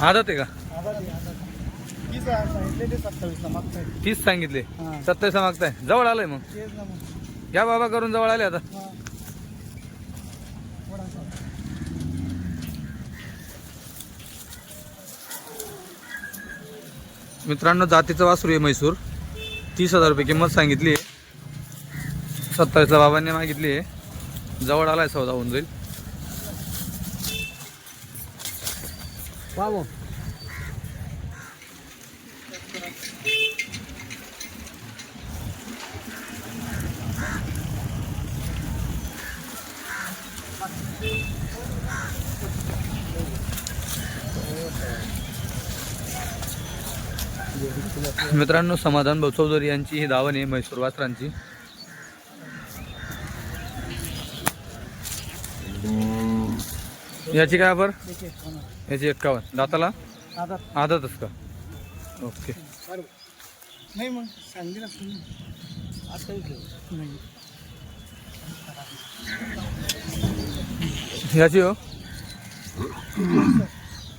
आदत आहे का? तीस आहे, सांगितले. मागताय सत्तावीस मागताय. जवळ आलंय मग घ्या मग. या बाबा करून जवळ आले आता. मित्रांनो जातीचं वासरू आहे म्हैसूर. तीस हजार रुपये किंमत सांगितली आहे. सत्तावीसला बाबांनी मागितली आहे. जवळ आलाय सौदा होऊन जाईल. बाबू मित्रांनो समाधान भाऊ चौधरी यांची ही दावण आहे म्हैसूर वासरांची. याची काय बरं याची एक्कावन्न दाताला? आधार आदतच का? ओके. बरोबर नाही मग सांगली ना तुम्ही आता इथे. नाही. याची हो.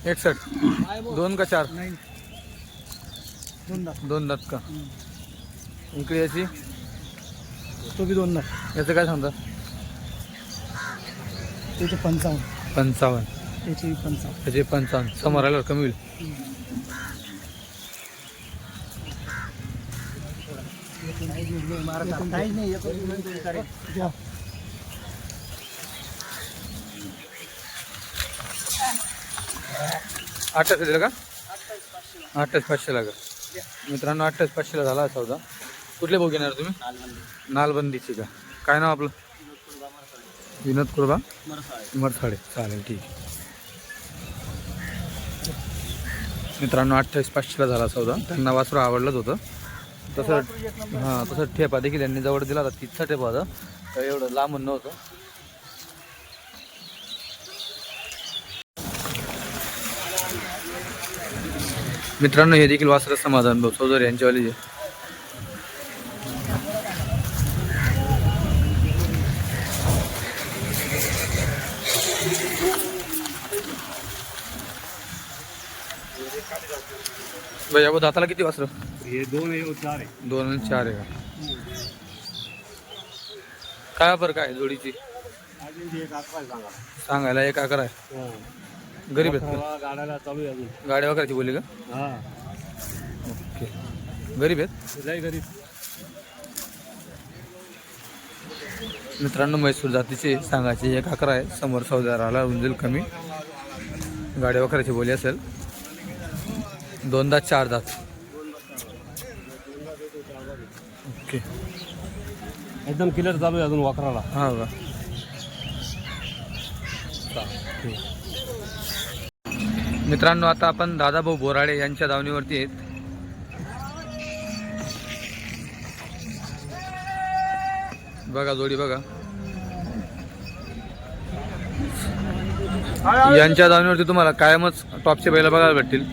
एकसष्ट. दोन का चार? नाही. दोन दात. दोन दात का. इकडे याची? तो बी दोन दात. याचं काय सांगता? त्याचे पंचावन्न. पंचावन्न. त्याचे पंचावन्न त्याचे पंचावन्न समोर आल्यावर कमी होईल. काही नाही अठ्ठावीस दिलं का? अठ्ठावीस पाचशेला का? मित्रांनो अठ्ठावीस पाचशेला झाला चौदा कुठले भाऊ घेणार तुम्ही? नालबंदीची का? काय नाव आपलं? विनोद कुर्बा? मरसाडे चालेल ठीक आहे. मित्रांनो अठ्ठावीस पाचशेला झाला चौदा त्यांना वासरू आवडलंच होतं. तसं हां तसं ठेपा देखील यांनी जवळ दिला होता. तिथचा ठेपा होता. तर एवढं लांबून नव्हतं. मित्रांनो हे देखील वासर समाधान भाऊ चौधरी यांच्यावाली भैया वो दाताला किती वासर? हे दोन आहे चार आहे. दोन आणि चार आहे का? काय बरं काय जोडीची? अजून एक अकरा सांगा सांगायला एक अकरा आहे. गरीब आहेत का गाड्याला चालू आहे अजून. गाड्या वगैरेची बोलली का? हा. ओके. गरीब आहेत? लय गरीब. मित्रांनो म्हैसूर जातीचे सांगायचे एक अकरा आहे. समोर सौदाराला उंजल कमी. गाड्या वगैरेची बोली असेल. दोन दात चार दात. ओके. एकदम क्लिअर चालू आहे अजून वाकराला. हा का. मित्रांनो आता आपण दादाभाऊ बोराडे यांच्या दावणीवरती आहेत. बघा जोडी बघा. यांच्या दावणीवरती तुम्हाला कायमच टॉपचे बैल बघायला भेटतील.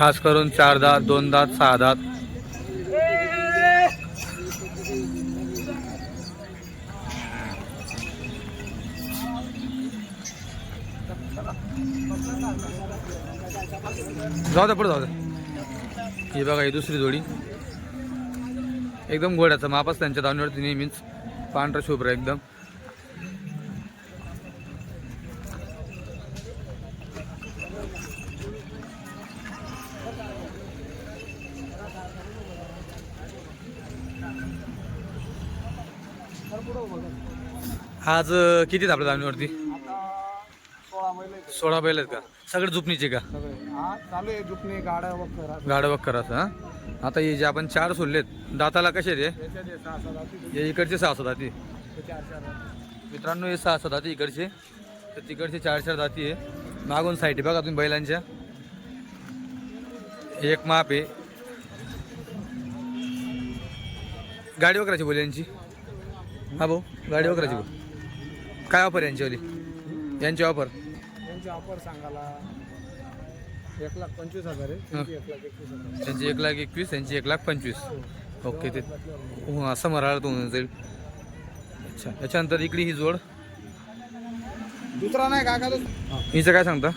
खास करून चार दात दोन दात सहा दात. जाऊ द्या पुढे जाऊ द्या ही बघा ही दुसरी जोडी. एकदम घोड्याचा मापच त्यांच्या दावणीवरती नेहमीच. पांढरा शुभ्र एकदम. आज किती दावणीवरती आता सोळा बैल आहेत. का? सगळे झुपणीचे का? सगळे. चालू आहे जुपणे गाड्या वगैरे गाडं बघ करायचं हा? आता हे जे आपण चार सोडलेत दाताला कसे रे हे? इकडचे सहा सहा दाती. मित्रांनो हे सहा सहा दाती इकडचे. तर तिकडचे चार चार दाती आहे. मागून साईड बघा तुम्ही बैलांच्या. एक माप आहे. गाडी वगैरेची बोल यांची. हा भाऊ गाडी वगैरेची बोल. काय ऑफर यांच्यावाली यांची ऑफर त्यांची ऑफर सांगायला एक लाख पंचवीस हजार आहे त्यांची एक लाख एकवीस हजार. त्यांची एक लाख एकवीस त्यांची एक लाख पंचवीस. ओके ते हो, असं मराळा तो होऊन जाईल. अच्छा याच्यानंतर इकडे ही जोड. दुसरा नाही काका तो हिचं काय सांगता?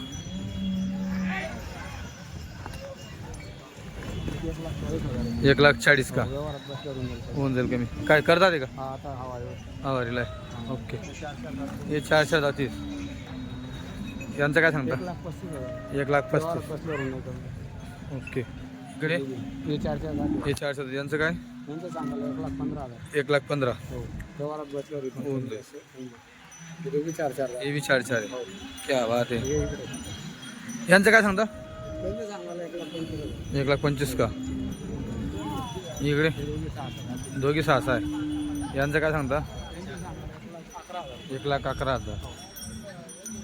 एक लाख चाळीस का? होऊन जाईल. कमी. काय करतात आहे का? हा. आवारीला आहे. ओके. हे चार चार जातीस यांचं काय सांगता? एक लाख पस्तीस. ओके. इकडे? हे चार चार लाख हे चार चार यांचं काय? एक लाख पंधरा हो. होऊन जाईल. हे चार चार. हे बी चार चार आहे क्या बात आहे. यांचं काय सांगता? एक लाख पंचवीस का? इकडे? दोघी सहा सहा सहा सहा आहे. यांचं काय सांगता? एक लाख अकरा हजार.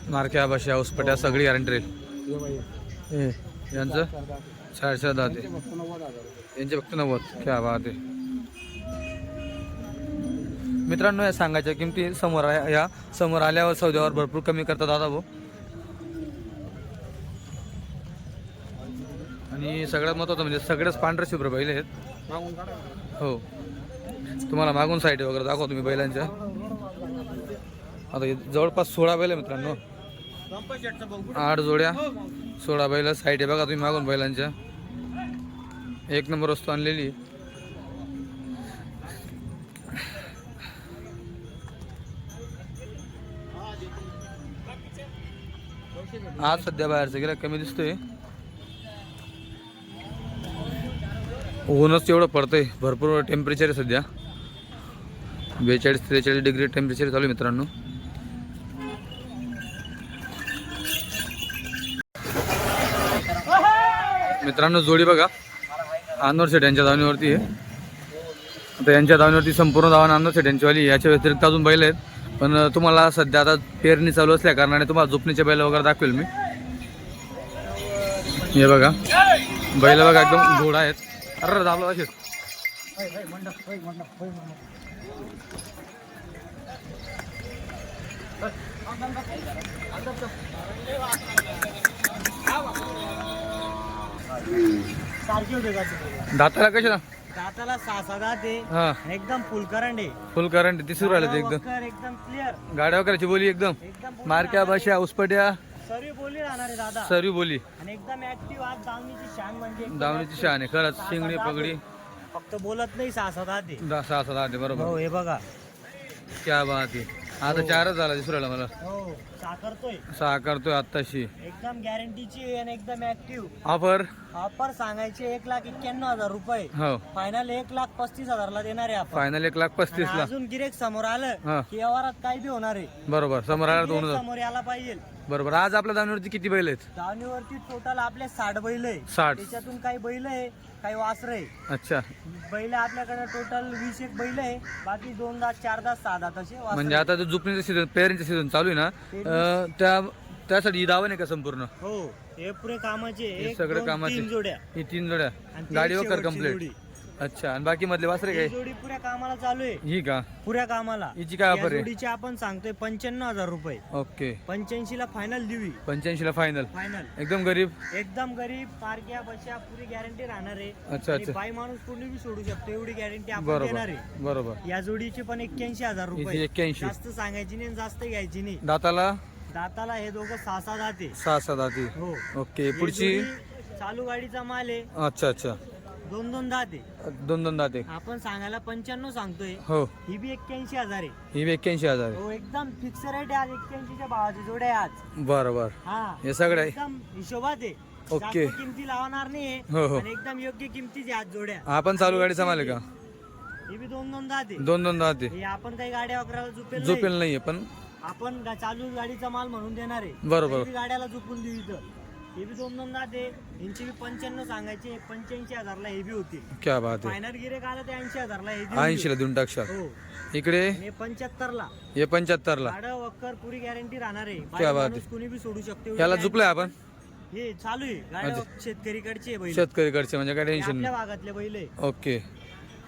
मारक्या बशा उसपट्या सगळी गॅरंटी राहील. यांचं? चार दहा ते. यांचे फक्त नव्वद. क्या बात आहे. मित्रांनो या सांगायच्या किमती समोर या समोर आल्यावर सौद्यावर भरपूर कमी करतात दादा भाऊ. आणि सगळ्यात महत्त्वाचं म्हणजे सगळेच पांढरे शुभ्र बैल आहेत. हो. तुम्हाला मागून साईड वगैरे दाखवा तुम्ही बैलांच्या. आता जवळपास सोळा बैल आहे मित्रांनो. आठ जोड्या सोळा बैल साईड आहे बघा तुम्ही मागून बैलांच्या. एक नंबर वस्तू आणलेली आज सध्या बाहेरचं गेला कमी दिसतोय. ऊनच एवढं पडतंय. भरपूर टेम्परेचर आहे सध्या. बेचाळीस त्रेचाळीस डिग्री टेम्परेचर चालू आहे मित्रांनो. मित्रांनो जोडी बघा. अनवर सेट यांच्या धावणीवरती आहे. आता यांच्या धावणीवरती संपूर्ण धावण अनवर शेट यांचीवाली याच्या व्यतिरिक्त अजून बैल आहेत. पण तुम्हाला सध्या आता पेरणी चालू असल्या कारणाने तुम्हाला झोपणीचे बैल वगैरे दाखवेल मी. हे बघा. बैल बघा एकदम घोडा आहेत. अरे दाबला असेल. सारखी होते का? दाताला कशा दाताला सहा सहा दात आहे. हा. एकदम फुल करंट आहे. फुल करंट दिसून राहिले ते एकदम. वक्कर एकदम क्लिअर गाड्या वगैरेची बोली एकदम. एकदम मारक्या बशा उसपट्या. सर्व बोली राहणार आहे दादा. सर्वी बोली. आणि एकदम ऍक्टिव्ह आज दावणीची शान म्हणजे एकदम active. शान आहे खरंच. सहा शिंगडी पगडी. आहे. फक्त बोलत नाही सहा आहे. दहा सहा सहा दहा बरोबर. हो हे बघा. क्या बात आहे. आता चारच झाला दिसून राहिला मला. हो साकारतोय सहा करतोय आत्ताशी. एकदम गॅरंटीची आणि एकदम ऍक्टिव्ह ऑफर ऑफर सांगायचे एक लाख एक्क्याण्णव हजार रुपये. हो. फायनल एक लाख पस्तीस हजारला देणार आहे आपण फायनल एक लाख पस्तीस ला अजून गिरेक समोर आलं हा. की व्यवहारात काय बी होणार आहे. बरोबर. समोर आला दोन गिऱ्हाईक हजार समोर यायला पाहिजे. बरोबर. आज आपल्या दावणीवरती किती बैल आहेत? दावणीवरती टोटल आपले साठ बैल आहे. साठ. त्याच्यातून काही बैल आहे काही वासर आहे. अच्छा. बैल आपल्याकडे टोटल वीस एक बैल आहे. बाकी दोन दात चार दात सहा दात असे वासरं म्हणजे आता जो जुपणीचं सीझन पेरणीचं सीझन चालू आहे ना? अं, त्या त्यासाठी दावा नाही का संपूर्ण? हो हे पुरे कामाचे हे एक सगळे दोन, कामाचे. तीन जोड्या. ही तीन जोड्या. आणि ती गाडी शेवटची जोडी. अच्छा आणि बाकी मधले वासरे ही काय जोडी पुऱ्या कामाला चालू आहे. ही का? पुऱ्या कामाला. हिची काय ऑफर आहे? जोडीचे आपण सांगतोय पंच्याण्णव हजार रुपये. ओके. पंच्याऐंशी ला फायनल देवी पंच्याऐंशीला फायनल फायनल एकदम गरीब? एकदम गरीब पारख्या बशा पुरी गॅरंटी राहणार आहे. अच्छा आणि अच्छा. बाई माणूस कोणी बी सोडू शकतो एवढी गॅरंटी आपण बरोबर देणार आहे. बरोबर. या जोडीचे पण एक्क्याऐंशी हजार हिची रुपये. एक्क्याऐंशी. जास्त सांगायची नाही आणि जास्त घ्यायची नाही. दाताला? दाताला हे दोघं सहा सहा दाते सहा सहा दाती हो. ओके ही पुढची? जोडी चालू गाडीचा माल आहे. अच्छा अच्छा. दोन दोन दाते. दोन दोन दाते. आपण सांगायला पंच्याण्णव सांगतोय. हो. ही बी एक्क्याऐंशी हजार आहे. ही बी एक्क्याऐंशी हजार हो एकदम फिक्स रेट आहे आज एक्क्याऐंशीच्या भावाची जोड आहे आज. बरं बरं. हा. हे सगळं आहे. एकदम हिशोबात आहे. ओके. किमती लावणार नाही हो हो. आणि एकदम योग्य किमतीची आज जोड्या. हा पण चालू गाडीचा माल आहे का? हे बी दोन दोन दाते. दोन दोन दाते. हे आपण काही गाड्या वगैरे झुपेल झोपेल नाही. नाहीये पण आपण गा- चालू गाडीचा माल म्हणून देणार आहे. बरोबर. काही बी गाड्याला झुपून देऊ इथं. हे बी दोन दोन दाते यांची बी पंच्याण्णव सांगायचे पंच्याऐंशी हजारला हे बी होतील क्या बात आहे. फायनल गिरेक आलं ते ऐंशी हजारला हे देऊन ऐंशीला देऊन टाकशाल. हो. इकडे? आणि पंच्याहत्तर ला हे पंच्याहत्तरला. गाडं वक्कर पुरी गॅरंटी राहणार आहे. क्या बाई बात माणूस कोणी बी सोडू शकतो याला झुपलाय आपण? हे चालू आहे. गाड्या शेतकरीकडचे बैल. शेतकरीकडचे म्हणजे काय हे टेन्शन आपल्या भागातले बैल आहे. ओके.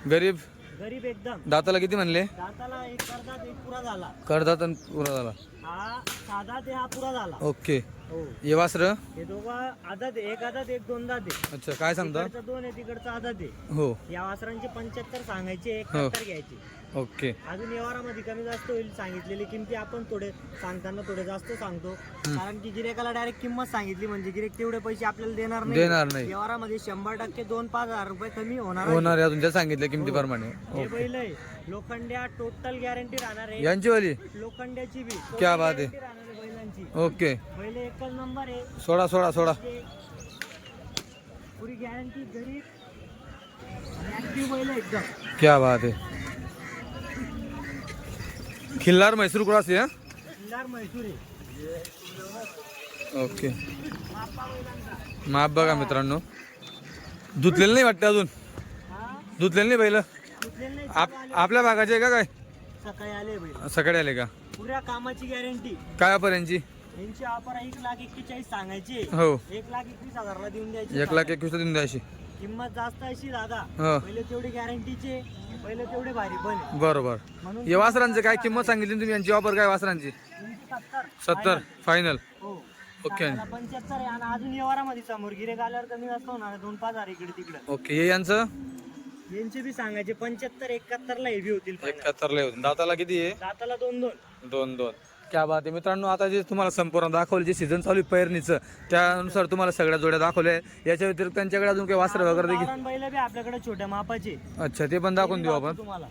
गरीब? गरीब एकदम. दाताला किती म्हणले? दाताला एक करतात एक पुरा झाला. करदात आणि पुरा झाला. हा साधा ते हा पुरा झाला. ओके. हो. हे वासर? हे दोघं आहे. एक आदत एक दोन दात आहे अच्छा काय सांगता? तिकडचं दोन आहे तिकडचं आदत आहे हो. या वासरांचे पंच्याहत्तर सांगायचे हो. एकाहत्तर घ्यायचे. ओके. अजून व्यवहारामध्ये कमी जास्त होईल सांगितलेली किमती आपण थोडे सांगताना थोडे जास्त सांगतो. कारण की गिरेकाला डायरेक्ट किंमत सांगितली म्हणजे गिरेक तेवढे पैसे आपल्याला देणार नाही. देणार नाही. व्यवहारामध्ये शंभर टक्के दोन पाच हजार रुपये कमी होणार आहे. होणार आहे त्या सांगितल्या किमतीप्रमाणे हे. बैल आहे. लोखंड्या टोटल गॅरंटी राहणार आहे. यांची वाली? लोखंड्याची बी. क्या बात आहे. guarantee राहणार आहे बैलांची. ओके. बैल एकच नंबर आहे. सोडा सोडा सोडा. ते पुरी गॅरंटी गरीब ऍक्टिव्ह बैल आहे एकदम. क्या बात आहे. खिल्लार म्हैसूर क्रॉस आहे ओके. माप बघा मित्रांनो. धुतलेलं नाही वाटतं अजून? हा? धुतलेलं नाही नाही आप आपल्या भागाचे का काय? सकाळी आले सकाळी आले का? पुऱ्या कामाची गॅरंटी. काय ऑफर यांची? यांची ऑफर एक लाख एक्केचाळीस सांगायची. हो. एक लाख एकवीस हजारला देऊन द्यायची एक लाख एकवीस देऊन द्या अशी किंमत जास्त अशी दादा. हो. पहिले तेवढी गॅरंटीचे. पहिले तेवढे भारी पण बरोबर. म्हणून हे वासरांचं काय किंमत सांगितली तुम्ही? यांची ऑफर काय वासरांची? सत्तर. सत्तर. फायनल हो. ओके पंच्याहत्तर आहे आणि अजून व्यवहारामध्ये समोर गिरे आल्यावर कमी जास्त होणार दोन पाच हजार इकडे तिकडे. ओके हे यांचं? यांचे बी सांगायचे पंच्याहत्तर एकाहत्तर ला हेवी होतील final. एकाहत्तरला येऊन दाताला किती आहे? दाताला दोन दोन. दोन दोन. क्या बात आहे. मित्रांनो आता जे तुम्हाला संपूर्ण दाखवले जे सीझन चालू आहे पैरणीचं त्यानुसार तुम्हाला सगळ्या जोड्या दाखवल्या याच्या व्यतिरिक्त त्यांच्याकडे अजून काही वासर वगैरे देखील? गावरान बैल बी आपल्याकडे छोट्या मापाचे. अच्छा ते पण दाखवून देऊ आपण. तुम्हाला.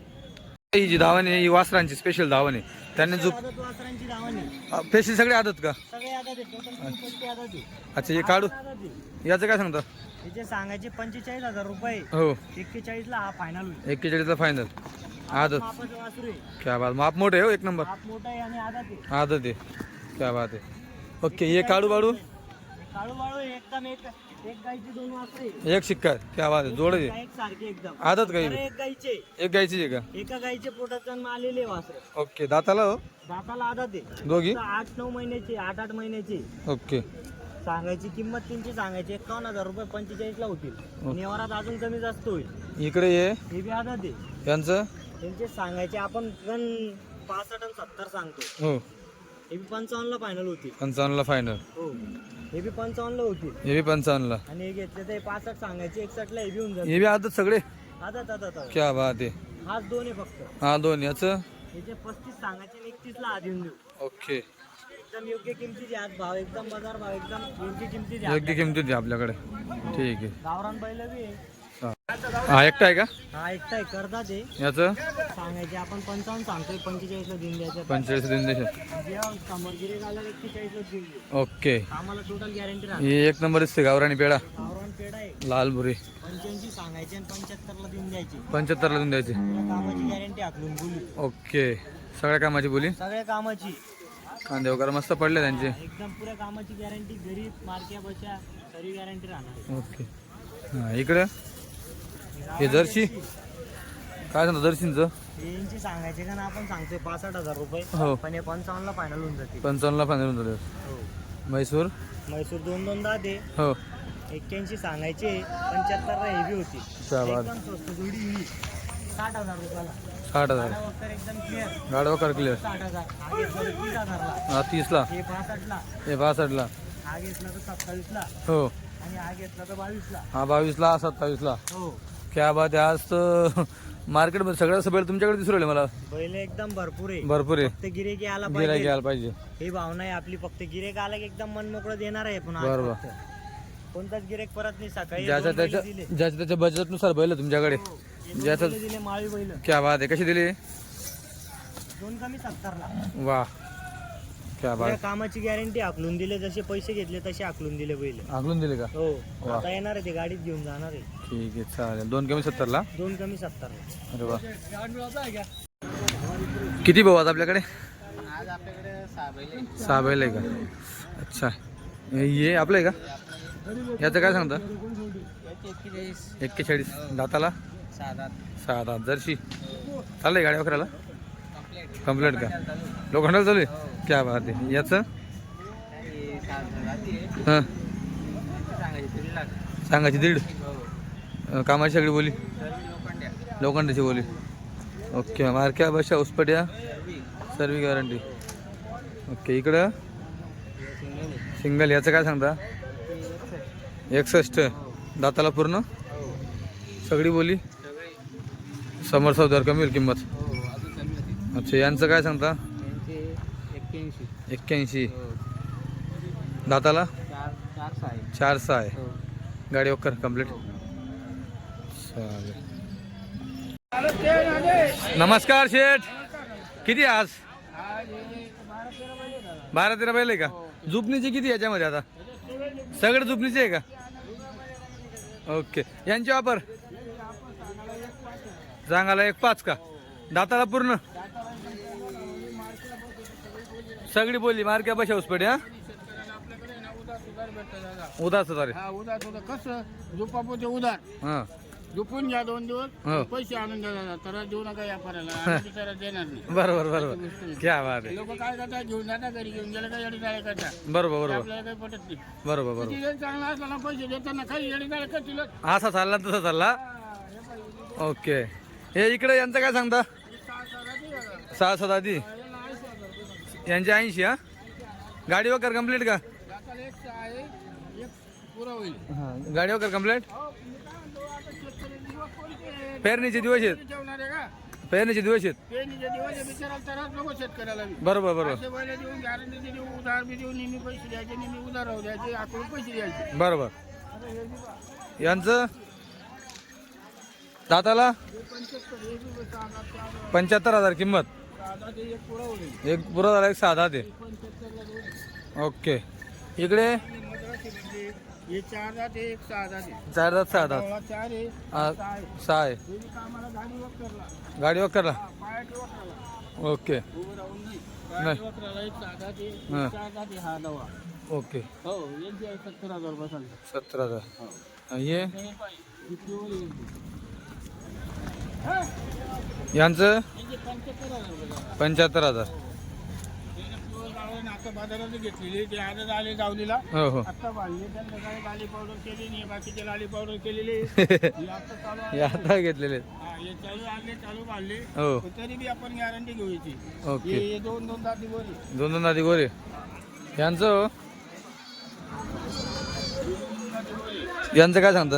ही जी धावण आहे ही वासरांची स्पेशल धावण आहे. त्यांनी जो आदत वासरांची धावणी पेशी सगळे आदत का? सगळे आदत आहे. टोटल पंचवीस आदत आहे. अच्छा हे काढू. आदत आहे. याचं काय सांगता? याचे सांगायचे पंचेचाळीस हजार रुपये हो. एक्केचाळीस ला हा फायनल होईल. एक्केचाळीसला फायनल आदत. क्या बात माप मोठे हो एक नंबर. आदत आहे. क्या बात आहे. ओके हे काळू बाळू? एक शिक्का क्या बात आहे जोड आदत अरे एक गायचे एक गायची आहे का? एका गायचे पोटात आलेले वासर ओके दाताला हो? दाताला आदत आहे दोघी? आठ नऊ महिन्याचे आठ आठ महिन्याचे ओके. सांगायची किंमत त्यांची सांगायची एकावन्न हजार रुपये पंचेचाळीस ला होतील निवारात अजून कमी जास्त होईल. इकडे ये. हे बी आदत आहे. यांचं? त्यांचे सांगायचे आपण गण पासष्ट आणि सत्तर सांगतो. हो. हे बी पंचावन्नला फायनल होतील पंचावन्नला फायनल हो. हे बी पंचावन्नला होतील हे बी पंचावन्नला. आणि हे घेतले तर पासष्ट सांगायचे एकसष्टला हे बी होऊन जातील हे बी आदत सगळे? आदत आदत आदत. क्या बात आहे. हाच दोन आहे फक्त. हा दोन याचं? याचे पस्तीस सांगायचे आणि एकतीसला आत येऊन देऊ. ओके. एकदम योग्य किमतीचे आज भाव एकदम बाजार भाव एकदम योग्य किमतीचे. योग्य किमतीत आहे आपल्याकडे. ठीक आहे. गावरान बैल बी आहे. हा. एकटा आहे का? हा एकटा आहे. करतात ते याचं? सांगायचे आपण पंचावन्न सांगतोय पंचेचाळीसला देऊन द्यायचं पंचेचाळीस दिन जेव्हा समोर गिरे झाला एक्केचाळीसला देऊन देऊ. ओके. आम्हाला टोटल गॅरंटी राहते हे एक नंबर दिसते गावराणी पेढा. गावरान पेड आहे. लाल बुरी पंच्याऐंशी सांगायचे आणि पंच्याहत्तरला देऊन द्यायची. पंच्याहत्तरला देऊन द्यायची. तुला कामाची गॅरंटी आखलून बोलू. ओके. सगळ्या कामाची बोली? सगळ्या कामाची. कांदे वगैरे मस्त पडले त्यांचे. एकदम पुऱ्या कामाची गॅरंटी गरीब मार्क्या बशा सरी गॅरंटी राहणार. ओके. हा इकडं? हे जर्सी? काय सांगता जर्सींचं? यांची सांगायचे का ना आपण सांगतोय पासष्ट हजार रुपये. हो. पण हे पंचावन्नला फायनल होऊन जाते पंचावन्नला फायनल होऊन हो. म्हैसूर? म्हैसूर दोन दोन दहा दे. हो. एक्क्याऐंशी सांगायचे पंच्याहत्तरला हेवी होती. क्या बात. एकदम स्वस्त जोडी ही. साठ हजार रुपयाला. साठ हजार. एकदम क्लिअर गाडवा कर क्लिअर साठ हजार. हा घेतला तर तीस हजारला. हा तीसला. हे पासष्टला हे बासष्टला. हा घेतला तर सत्तावीसला. हो. आणि हा घेतला तर बावीसला. हा बावीसला सत्तावीसला. हो. क्या बात आहे. आज तर मार्केटमध्ये सगळं सगळं तुमच्याकडे दिसून राहिले मला. बैल एकदम भरपूर आहे. भरपूर आहे. फक्त गिरेकी आला गिरायक पाहिजे. घ्यायला पाहिजे. ही भावना आहे आपली. फक्त गिरेक आला की एकदम मन मोकळं देणार आहे पण आज बरोबर. फक्त. कोणताच गिरेक परत नाही. सकाळी ज्याच्या दोन बैल त्याच्या दिले. ज्याच्या त्याच्या बजेटनुसार बैल तुमच्याकडे. हो. दोन ज्याचं बैल दिले माळी बैल. क्या बात आहे. कशी दिली? दोन कमी सत्तरला. वा क्या या बात कामाची गॅरंटी आखलून दिले जसे पैसे घेतले तसे आखलून दिले बैल आगलून दिले का? हो. वा. आता येणार आहे ते गाडीत घेऊन जाणार आहे. ठीक आहे चालेल. दोन कमी सत्तरला? दोन कमी सत्तरला अरे वा. किती भाऊ आज आपल्याकडे? आज आपल्याकडे सहा बैल सहा बैल आहे का? अच्छा. हे हे आपलं आहे का? याचं काय सांगता? एक्केचाळीस. एक्केचाळीस दाताला? सहा दात सहा दात जर्शी चाललंय गाडी वखराला कंप्लीट कंप्लीट का? लोखंडाला चालू आहे? क्या बात आहे याचं? हां. सांगायची दीड? कामाची सगळी बोली? लोखंडाची बोली. ओके मारक्या बशा उसपट्या सर्व गॅरंटी. ओके इकडं? सिंगल याचं काय सांगता? एकसष्ट. दाताला पूर्ण? सगळी बोली? समर चौदार कमी होईल किंमत. अच्छा यांचं काय सांगता? एक्क्याऐंशी. एक्क्याऐंशी. दाताला? चार चार सहा आहे. चार सहा आहे. हो. गाडी वकर कंप्लीट चालेल. नमस्कार शेठ. किती आहे आज? बारा तेरा बैल आहे का? झुपणीची किती आहे याच्यामध्ये आता? सगळे झुपणीचे आहे का? ओके. यांचे वापर? सांगायला एक पाच का? दाताला पूर्ण? सगळी बोलली मार्क्या बशा उसपडे हा? उदास अरे हा उधार होतं. कसं? झोपापोते उधार हा. झोपून घ्या दोन हो. दिवस पैसे आणून द्या तर देऊ नका व्यापाऱ्याला आम्ही बिचारा देणार नाही. बरोबर बरोबर. क्या बात आहे. लोक काय करतात? घेऊन जातात घरी घेऊन गेलं काय येडी करतात. बरोबर बरोबर. आपल्याला काही पटत नाही. बरोबर बरोबर. किती जण चांगला असला ना पैसे देताना काही येडी करतील. असा चालला तसा चालला? ओके. हे इकडे यांचं काय सांगता? सहा सात आधी यांचे ऐंशी हा? गाडी वगैरे कंप्लीट का? गाडी वगैरे कंप्लीट हो, कोणते? पेरणीचे दिवस आहेत. पेरणीचे दिवस आहेत. बरोबर बरोबर. बरोबर. यांचं? दाताला? पंच्याहत्तर हजार किंमत. एक पुरा झाला एक साधा ते ओके. इकडे? हे चार जाते एक सहा जाते चार दात सहा दात डावळा चार आहे सहा गाडी वक्करला ओके. जाते जाते ओके हो सत्तर हजार सांगतो सतरा हजार. हो आणि हे हे पाहिजे. ही पिवळी यांची. पंच्याहत्तर हजार रुपये झाले. पंच्याहत्तर हजार त्याने पिवळं गावलं ना आता बाजारात घेतलेली ते आजच आले गावलीला हो हो आता बांधले त्यांना काय लाली पावडर केली नाही बाकीचे लाली पावडर केलेली ही आता. हे आता घेतलेले हा, हे चालू आणले चालू बांधले हो पण तरी बी आपण गॅरंटी घेऊ याची ओके हे हे दोन दोन दाती बोरी दोन दोन आधी गोरे यांचं हो? यांचं काय सांगता?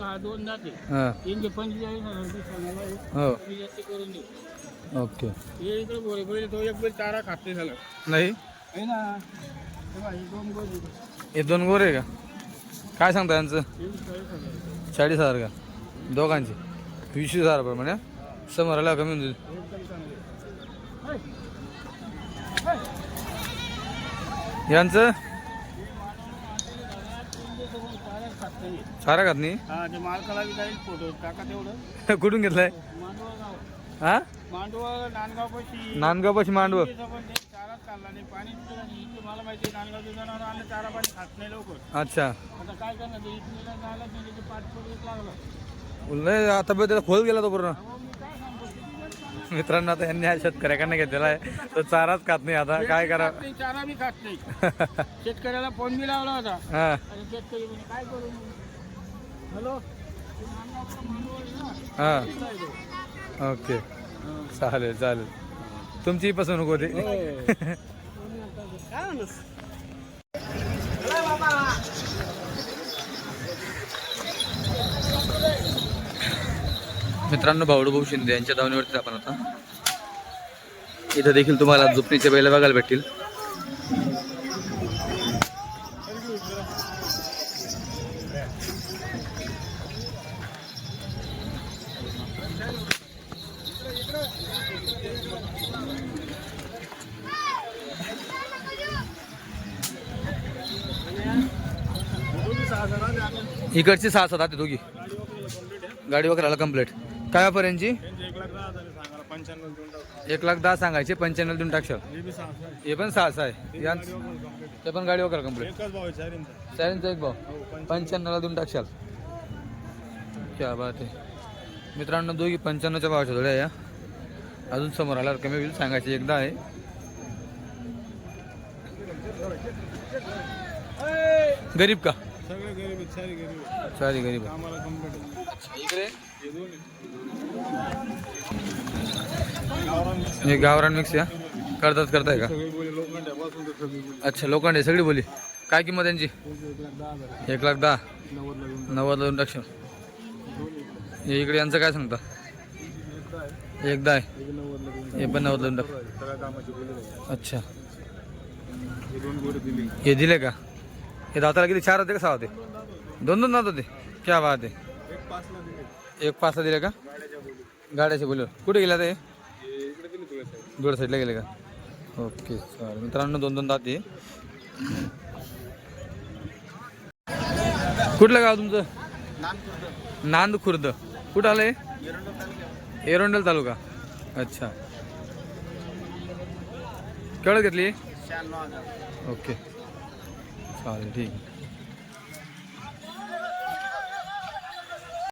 हा दोन हां. तीनशे पंचेचाळीस आहे. हो. करून देऊ. ओके. हे इकडे गोरे तो एक बैल चारा खाते झालं. नाही? आहे ना. हे बघा, हे दोन गोरे हे दोन गोरे का? काय सांगता यांचं? हे चाळीस हजार चाळीस हजार का? दोघांचे. वीस हजार रुपये म्हणे समोर आला कमी होऊन जाईल. एकदम चांगले यांचं चारा खात नाही सारा खात नाही हा ते मालकाला जाईल फोटो. टाका तेवढं. कुठून घेतलाय? हा? मांडवा नांदगाव पाशी नांदगाव पाशी मांडव काढला नाही. पाणी दिलं नाही इथे मला माहिती आहे नांदगावचे जनावर आले चारा पाणी खात नाही लवकर. अच्छा. आता काय करणार? ते इथून झालं नाही त्याचे पाठ पडत लागलं. लय आता त्याला खोल गेला तो पूर्ण. अहो, मी मित्रांनो आता यांनी हा शेतकऱ्याकडनं घेतलेला आहे. तो चाराच खात नाही आता. काय करा नाही, चारा बी खात नाही. शेतकऱ्याला फोन बी लावला होता. हा. आणि शेतकरी म्हणे काय करू हॅलो? हा. ओके. चालेल चालेल. तुमची फसवणूक होती काय म्हणस मित्रांनो भाऊडू भाऊ शिंदे यांच्या धावणीवरतीच आपण आता इथं देखील तुम्हाला झुपणीचे बैल बघायला भेटतील. इकडची सहा सात आहे दोघी. गाडी वगैरे कंप्लीट काय वापर यांची एक लाख दहा सांगायचे पंच्याण्णव देऊन टाकशाल? हे. हे पण सहा सहा आहे. यां ते पण गाडी वगैरे आहे. चारींचा एक भाऊ हो पंच्याण्णवला देऊन टाकशाल. क्या बात आहे. मित्रांनो दोघी पंच्याण्णवच्या भावाच्या थोड्या या. अजून समोर आल्यावर कमी होईल सांगायचे एकदा आहे. गरीब का? सगळे गरीब सारी गरीब सारी गरीब कंप्लीट इकडे? हे गावरान मिक्स या? करतात करताय का? अच्छा लोखंड आहे सगळी बोली. काय किंमत यांची? एक लाख दहा. हजार एक नव्वदला हे इकडे यांचं काय सांगता? एकदा आहे. हे नव्वदला पण नव्वद टाक अच्छा. हे हे दिले का? हे दाताला किती चार होते का सहा होते? दोन दोन दात होते. क्या बात आहे. एक पाचला दिले का? गाड्याचे बोलू कुठे गेला ते? दोड साईडला गेले का? ओके चालेल. मित्रांनो दोन दोन दात कुठलं गाव तुमचं? नांद खुर्द कुठं आलंय? एरोंडल तालुका. अच्छा. केवढं घेतली? ओके चालेल ठीक. आहे